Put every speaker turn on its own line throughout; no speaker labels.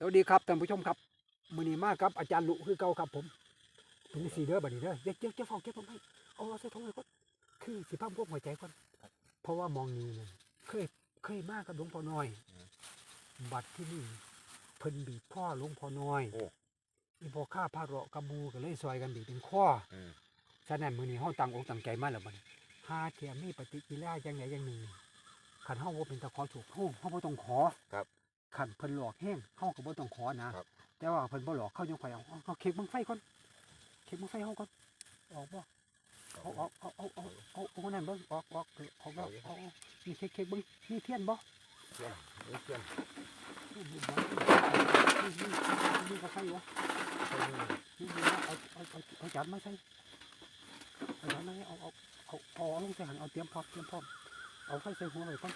สวัสดีครับท่านผู้ชมครับมือนี้มาครับอาจารย์ลุคือเก่าครับผมเป็นสีเด้อบัดนี้เด้อเจ๊กเจ๊กเจ๊กฟองเจ๊กฟองให้เอาเอาใส่ถุงเลยก่อนคือสิพังพวกหัวใจก่อนเพราะว่ามองนี้เนี่ยเคยเคยมากับหลวงพ่อน้อย บัดที่นี่เพิ่นบีบพ่อหลวงพ่อน้อย
โอ้
อีพอข้าพาเราะกระมูก็เลยซอยกันบีบเป็นข้อ
เออ
ฉะนั้นมือนี้เฮาตั้งอกตั้งใจมาแล้วบัดนี้หาเทียมมีปฏิกิริยาอย่างใดอย่างหนึ่งขันเฮาบ่เป็นตะขอถูกเฮาเฮาบ่ต้องขอ
ครับ
ขันเพิ่นหลอกแห้งเฮาก็บ่ต้องขอนะครับแต่ว่าเพิ่นบ่หลอกเขายังค่อยเอาเอาเอาเค้กบังไฟก่อนเค้กบังไฟเฮาก่อนออกบ่เอาเอาเอาเอาเอาเอาเอานั่นเบิ่งออกออกเออออกแล้วเอาเอามีเค้กเค้กเบิ่งมีเทียนบ่
เพื่อนเอ้ยเพื่อน
มีมีมีมีกาแฟอยู่วะมีมีเอาเอาเอาเอาจานมาใส่เอาจานมาให้เอาเอาเอาเอาเอาลงใส่หันเอาเตรียมพร้อมเตรียมพร้อมเอาไฟใส่หัวไว้ก่อน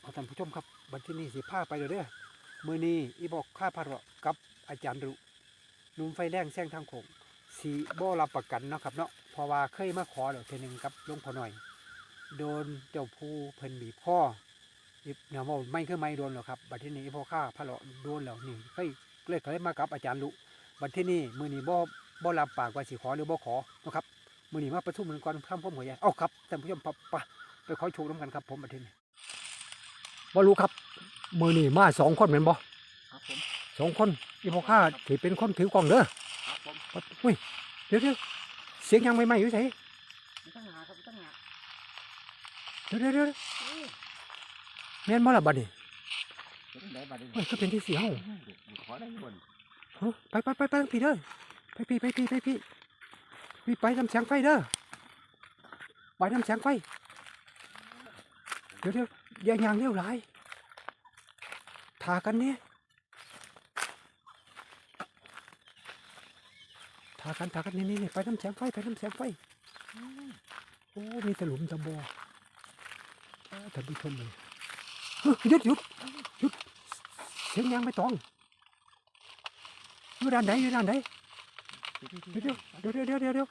เอาท่านผู้ชมครับ บัดที่นี่สิพาไปเด้อเด้อมื้อนี้อีบอกข้าพาระกับอาจารย์รุนุ่มไฟแรงแซงทางโขงสีบ่รับประกันเนาะครับเนาะเพราะว่าเคยมาขอแล้วเทนึงกับหลวงพ่อหน่อย โดนเจ้าผู้เพิ่นบีบพ่ออีเนี่ยว่าไม่เคือไม่โดนหรอกครับบัดที่นี้พ่อข้าพระเลาะโดนแล้วนี่เฮ้ยเลยเคยมากับอาจารย์ลุบัดที่นี้มือนี้บ่บ่รับปากว่าสิขอหรือบ่ขอนะครับมือนี้มาประชุมกันก่อนข้ามพ่อหัวใหญ่เอาครับท่านผู้ชมปะไปขอโชคน้ำกันครับผมบัดที่นี้ บ่รู้ครับ มือนี้มาสองคนเหมือนบ่
ครับผม
สองคนอีพ่อข้าถือเป็นคนถือกล้องเด้อ
ครับผม
ปัดอุ้ยเดี๋ยวเดี๋ยวเสียงยังไม่ไม่อยู่ไส
ไม่ต้องหาครับไม่ต้องหา
เดี๋ยวเดี๋ยวเดี๋ยวแม่นบ่ล่ะบัดนี้
เป็นไหนบัดนี้
เฮ้ยก็เป็นที่เสียง
อยู่ขอได้บน
เฮ้ยไปไปไปไปทางพี่เด้อไปพี่ไปพี่ไปพี่พี่ไปทำแสงไฟเด้อไปทำแสงไฟเดี๋ยวเดี๋ยวอย่ายางเร็วหลายทากันเนี่ยทากันทากันนี่นี่นี่ไปทำแสงไฟไปทำแสงไฟโอ้มีตะหลุมตะบอเอ้อท่านผู้ชมเลยยหยุดหยุดหยุดเสียงยางไม่ต้องอยู่ด้านไหนอยู่ด้านไหนเดี๋ยวเดี๋ยวเดี๋ยวเดี๋ยวเดี๋ยว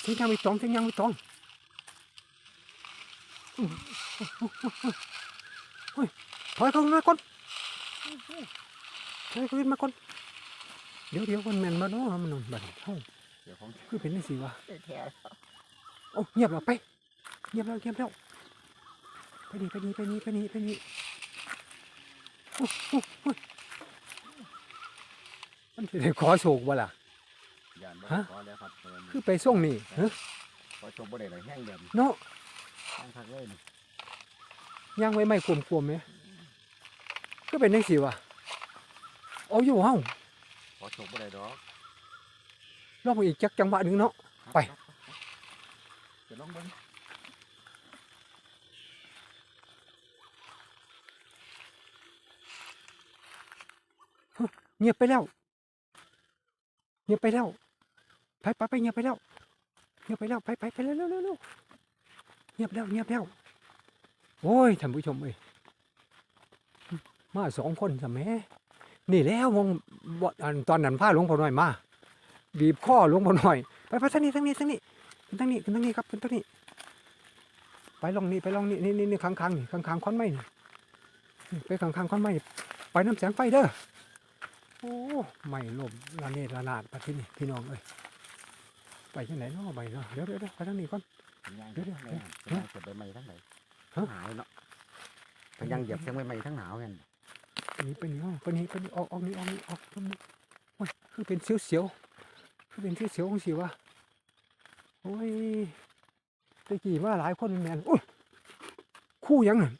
เสียงยังไม่ตรงเสียงยังไม่ตรง เฮ้ยถอยเข้ามาก่อนถอยเข้ามาก่อนเดี๋ยวเดี๋ยวมันแม่นมาเนาะมันบัดเฮ้า
เดี๋ยวของ
คือเป็นจังซี่วะ
แท้
โอ้เงียบแล้วไป เงียบแล้วเงียบแล้วไปนี่ไปนี่ไปนี่ไปนี่ไปนี่โอ้โอ้โอ้ยมันจะได้ขอโชคบ่ล่ะ
ยานบ่
ฮะ
ขอแล้วครับเพิ่น
คือไปส่งนี่ฮะ
ขอชมบ่ได้เลยแห้งเดิม
เนาะ
แห้งคักเลยนี่
ย่างไว้ไม่ควมควมไหมก็เป็นจังซี่วะเอาอยู่เฮา
ขอชมบ่ได้ดอก
ลองอีกจักจังหวะหนึงเนาะ ไป
เดี๋ยวลองเบิ่ง
เงียบไปแล้ว เงียบไปแล้ว ไปไปไปเงียบไปแล้ว เงียบไปแล้ว ไปไปไปเร็วเร็วเร็วเร็วเงียบแล้วเงียบแล้วโอ้ยท่านผู้ชมเอ้ยมาสองคนสแมันี่แล้วมองบนตอนนั้นพาหลวงพ่อหน้อยมา บีบข้อหลวงพ่อหน้อย ไปไปทางนี้ทางนี้ทางนี้ขึ้นทางนี้ขึ้นทางนี้ครับขึ้นทางนี้ ไปลองนี่ไปลองนี่นี่นี่นี่ข้างข้างนี่ข้างข้างค้อนไม้นี่นี่ไปข้างข้างค้อนไม้นี่ไปน้ำแสงไฟเด้อโอ้ไม่ลมระเนระนาดไปที่นี่พี่น้องเอ้ยไปที่ไหนเนาะไปเนาะเดี๋ยวเดี๋ยวเดี๋ยวไปทางนี้ก่อน
ย่าง
เดี๋ยวเดี๋ยว
ย่างย่างเก็บใบไม้ทั้งไหน
ฮะ
หายเนาะก็ยังเหยียบเสียงใบไม้ทั้งหนาวกัน
ไปนี่ไปนี่ห้องไปนี่ไปนี่ออกออกนี่ออกนี่ออกตรงนี้โอ้ยคือเป็นเสียวเสียวๆคือเป็นเสียวเสียวๆของสิวะโอ้ยตะกี้มาหลายคนแมนโอ้ยคู่หยังนั่น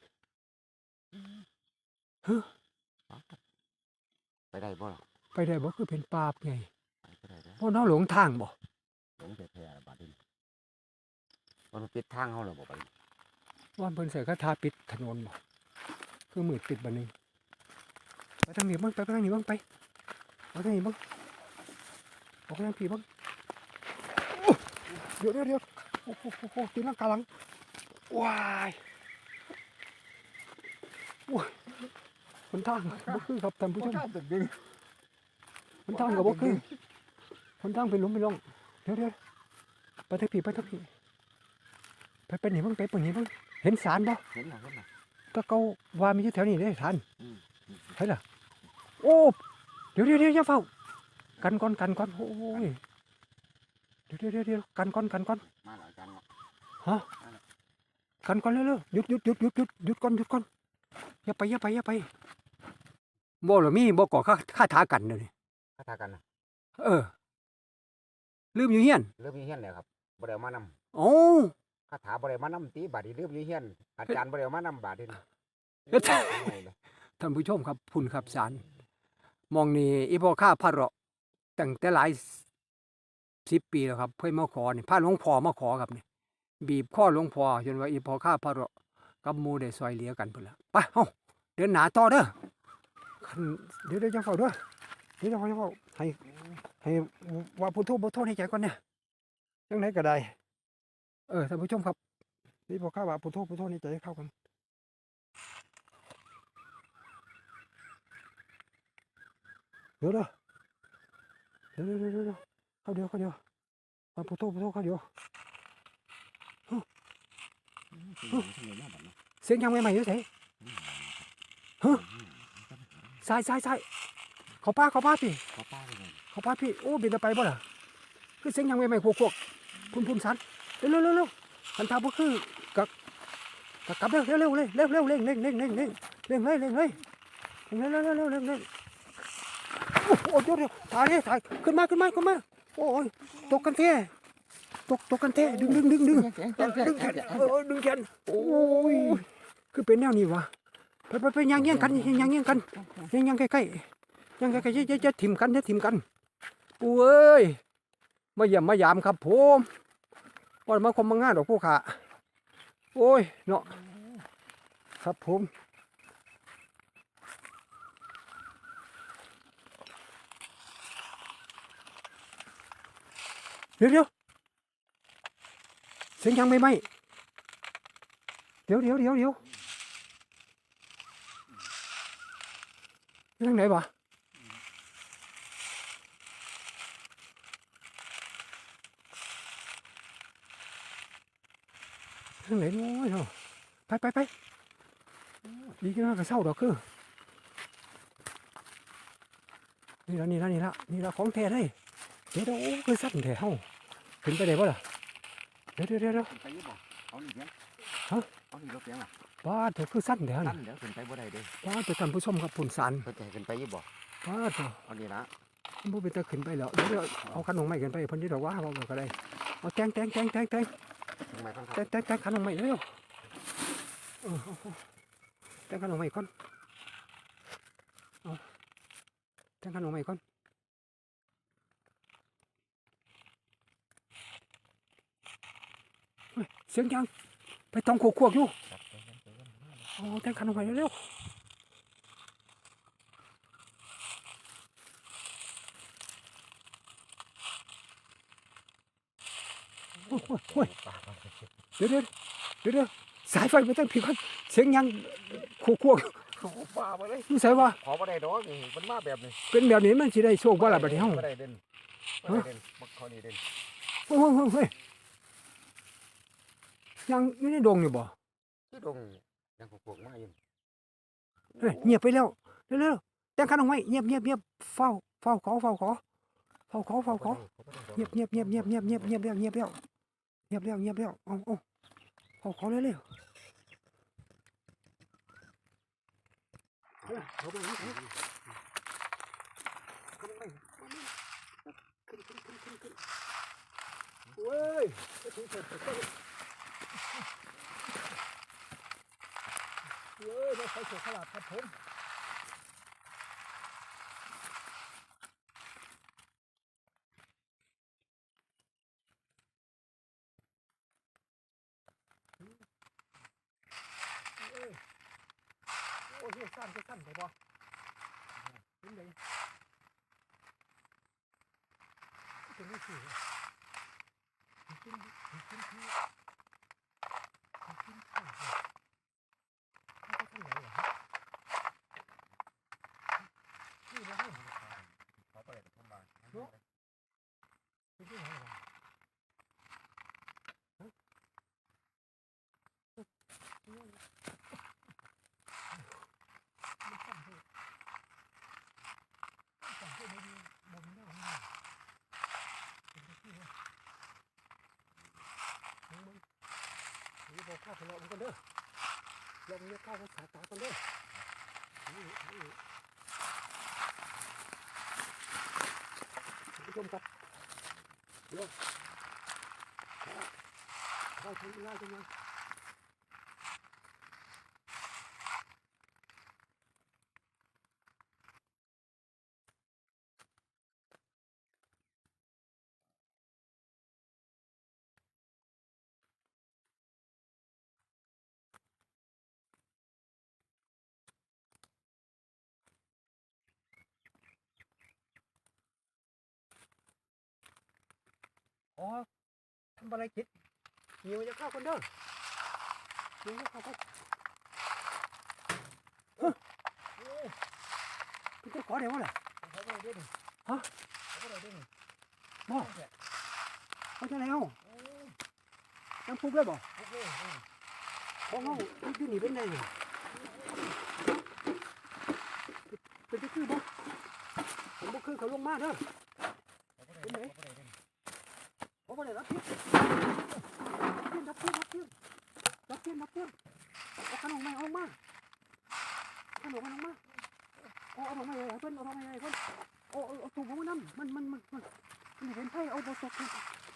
ไปได้บ่ล่ะ
ไปได้บ่คือเป็นปราบไง
ไปได้เด้อ
พ่อน้องหลงทางบ่
หลงแท้ๆบัดนี้ มันปิดทางเฮาแล้วบ่บัดนี้
ว่าเพิ่นใส่คาถาปิดถนนบ่คือมืดปิดบัดนี้ไปทางนี้เบ้างไปไปทางนี้เบ้างไปไปทางนี้เบ้างออกทางพี่เบ้างโอ้เดี๋ยวเดี๋ยวเดี๋ยวโอ้โหโอ้โหตีลังกาหลังว้ายโอ้ยคนทางบ่คือครับท่านผู้ชม
ตึกดึง
คนทางกับบ่คือคนทางเป็นหลุมเป็นร่องเดี๋ยวเดี๋ยวไปทางพี่ไปทางพี่ ไปไปนี่เบ้างไปไปนี่เบ้างเห็นสารบ่
เห็นหรอเห็นหรอ
ตะเกาว่ามีอยู่แถวนี้เด้ทัน
อืม
ใช่ล่ะโอ้เดี๋ยวเดี๋ยวเดี๋ยวอย่าเฝ้า กันก่อนกันก่อนโอ้ยเดี๋ยวเดี๋ยวเดี๋ยวเดี๋ยวกันก่อนกันก่อน
มาหลายจังละ
ฮะกันก่อนเร็วๆหยุดหยุดหยุดหยุดหยุดหยุดก่อนหยุดก่อนอย่าไปอย่าไปอย่าไปบ่หรอมีบ่ก่อค่าค่าท้ากันเดี๋ยวนี้
คาถากันนะ
เออลืมอยู่เฮียน
เริ่มมีเฮียนแล้วครับบ่ได้เอามานำ
โอ้
คาถาบ่ได้มานำตีบาดนี้ลืมอยู่เฮียนอาจารย์บ่ได้เอามานำบาดนี้
เฮ็ด
โอ้ยเลย
ท่านผู้ชมครับพุ่นครับสารมองนี่อีพ่อข้าพระเราะตั้งแต่หลายสิบปีแล้วครับ เพื่อมาขอนี่พาหลวงพ่อมาขอครับนี่บีบข้อหลวงพ่อจนว่าอีพ่อข้าพระเราะกับหมูได้ซอยเหลียกันพุ่นละไปเฮาเดินหนาต่อเด้อคันเดี๋ยวเดี๋ยวจะเฝ้าเด้อเดี๋ยวจะเฝ้าจะเฝ้าให้ให้ว่าพุทโธพุทโธในใจก่อนเนี่ยยังไงก็ได้ เออท่านผู้ชมครับ นี่พอข้าว่าพุทโธพุทโธในใจเข้ากันเดี๋ยวเด้อเดี๋ยวเดี๋ยวเดี๋ยวเดี๋ยวเข้าเดียวเข้าเดียวมาพุทโธพุทโธเข้าเดียวเสียงยังใหม่อยู่ไสซ้ายซ้ายซ้ายเขาป้าเขาป้าพี่
เขาป้าไปเลย
เขาป้าพี่โอ้บินไปบ่ล่ะคือเสียงยังใหม่ๆพวกพุ่นพุ่นสัน เร็วเร็วเร็วคันทาบ่คือกับกับกับเร็วเร็วเร็วเลยเร็วเร็วเร่งเร่งเร่งเร่งเร่งเร่งเลยเร่งเลยเร่งเร็วเร็วเร็วเร่งเร่งโอ้ยเดี๋ยวเดี๋ยวถ่ายดิถ่ายขึ้นมาขึ้นมาขึ้นมาโอ้ยตกกันแท้ตกตกกันแท้ดึงดึงดึงดึงดึงแขนดึงแขนโอ้ยคือเป็นแนวนี้วะไปไปไปย่างเงี้ยงกันย่างย่างเงี้ยงกันย่างย่างใกล้ใกล้ย่างใกล้ใกล้จะจะถิ่มกันจะถิ่มกันปูเอ้ยมาเยี่ยมมายามครับผม วันมาคมมางานดอกผู้ขาโอ้ยเนาะครับผมเดี๋ยวเดี๋ยวเสียงยังไม่ไหมเดี๋ยวเดี๋ยวเดี๋ยวเดี๋ยวทางไหนวะ ทางไหนน้อยเนาะไปไปไปดีกันมากกระเศร้าดอกคือนี่ละนี่ละนี่ละนี่ละของแท้เลยเดี๋ยวโอ้คือสั้นแท้เฮาขึ้นไปได้บ่ล่ะเดี๋ยวเดี๋ยวเดี๋ยว
ไปยู่บ่เอาหนีเพียง
ฮะ
เอาหนี่รถเพียงล่ะ
ป้าเถอะคือสั้นแท้
นั่
นี่
นเดี๋ยวขึ้นไปบ่ได้เด้
ป้าดเถอะท่านผู้ชมครับผุนสาร
เพิ่นจะขึ้นไปยู่บ่
ป้าเถอะ
เอานี่ละ
บ่เป็นตาขึ้นไปแล้วเดี๋ยวเอาขนลงไม้ขึ้นไปเพิ่นสิดอกว่าว่าก็ได้เอาแตงแตงแตงแตงแตง
ทำไมครับ
แตงแตงแตงขันลงไม้เร็วเออเอาเอาแตงขันลงไม้ก่อนเอาแตงขันลงไม้ก่อนเฮ้ยเสียงยังไปต้องขวกๆอยู่โอ้แตงขันลงไปเร็ว โอ้ยโอ้ยโอ้ยเดี๋ยวเดี๋ยวเดี๋ยวเดี๋ยวสายไฟไม่ต้องผิดกันเสียงยังขู่ขู่
โอ้ป้าบ่ได้
นี่ใส่ว่า
ขอบ่ได้ดอกนี่มันมาแบบนี้
เป็นแบบนี้มันสิได้โชคว่าล่ะบัดนี้เฮา
บ่ได้เด่นบ่ได้เด่นบ่ขอนี่เด่น
โอ้ยโอ้ยโอ้ยโอ้ยยังอยู่ในดงอยู่บ่
คือดงยังพวกๆมาอยู่
เฮ้ยเงียบไปแล้วเร็วๆแต่งขันลงไว้เงียบเงียบเงียบเฝ้าเฝ้าขอเฝ้าขอเฝ้าขอเฝ้าขอเงียบเงียบเงียบเงียบเงียบเงียบเงียบแล้วเงียบแล้ว เงียบแล้วเงียบแล้วเอาเอาเอาขอเร็วเร็วเอาไปเอาไปขึ้นไปขึ้นขึ้นขึ้นขึ้นขึ้นเว้ยไปถึงเสร็จเว้ยเว้ยได้ไฟเขียวขลาดครับผม โอ้ยสั้นก็สั้นไปบ่ถึงไหนถึงไม่สิถึงถึงถึงถึงถึงถึงถึงข้าวเขาไปทางไหนเหรอฮะนี่นะ
ขอบ่ได้ผมมา
ไปที่ไหนเหรอ ข้าวของเรากันเด้อลองเลี้ยข้าวภาษาตากันเด้อนี่นี่ท่านผู้ชมครับเดี๋ยวเราทำได้จังไง อ๋อทำอะไรกิดเหี่ยวจะเข้ากันเด้อเหี่ยวจะเข้ากันเฮ้ยคุณจะขอเดี๋ยววะล่ะ
เขาไม่ได้ด้วยนี่
ฮะ
เขาไม่ได้ด้วยนี่
บ่
แค่
เขาจะแล้ว
โอ้ย
น้ำพุกเลยบ่
พุกเลยอืม
ของเขาที่หนีเป็นไงเนี่ยเป็นที่คือบ่ผมบ่คือเขาลงมาเด้อ
เขาไม่ได้เขาไม่ได้ด้วยนี่
ผมบ่ได้รับเพียนรับเพียนรับเพียนรับเพียนรับเพียนเอาขนมมาเอามาขนมมาเอามาเอาเอาขนมมาให้เพิ่อนเอาขนมมาให้เพิ่อาเอาเอาถุงมาน้ำมันมันมันมันมันเห็นไผเอาบ่ตก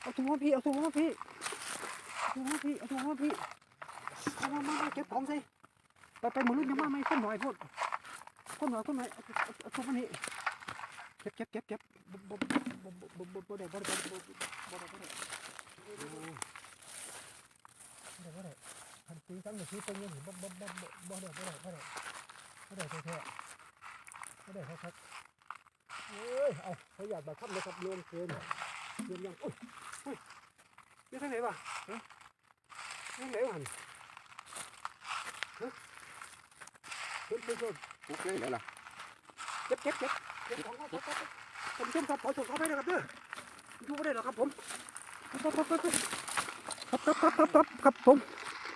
เอาถุงมาพี่เอาถุงมาพี่ถุงมาพี่เอาถุงมาพี่เอามามาเก็บของส่ไปไปหมดรุ่นยังมาไม่คนหน่อยพูดคนหน่อยคนหน่อยเอาเอาเอาถุงมานี่เก็บเก็บเก็บเก็บ บ่บ่บ่บ่บ่บ่ได้บ่ได้บ่ได้บ่ได้บ่ได้บ่ได้
ไม่ได้ไม่ได้ทันตีตั้งแต่ทีตรงนี้บ่บ่บ่บ่บ่ได้บ่ได้บ่ได้บ่ได้แท้ๆบ่ได้ครับ
เอ้ยเอาเขาอยากแบบขับเลยครับรวมเกินรวมยังโอ้ยโอ้ยนี่ทางไหนวะฮะทางไหนวะนี่ฮะเพิ่นเพิ่นเพิ่น
ปุ๊บเลยแล้วล่ะ
เก็บเก็บเก็บเก็บของเขาครับ ผมชุ่มครับขอส่งเข้าไปนะครับเด้ออยู่ไม่ได้หรอกครับผมครับครับครับครับครับครับผม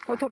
ขอโท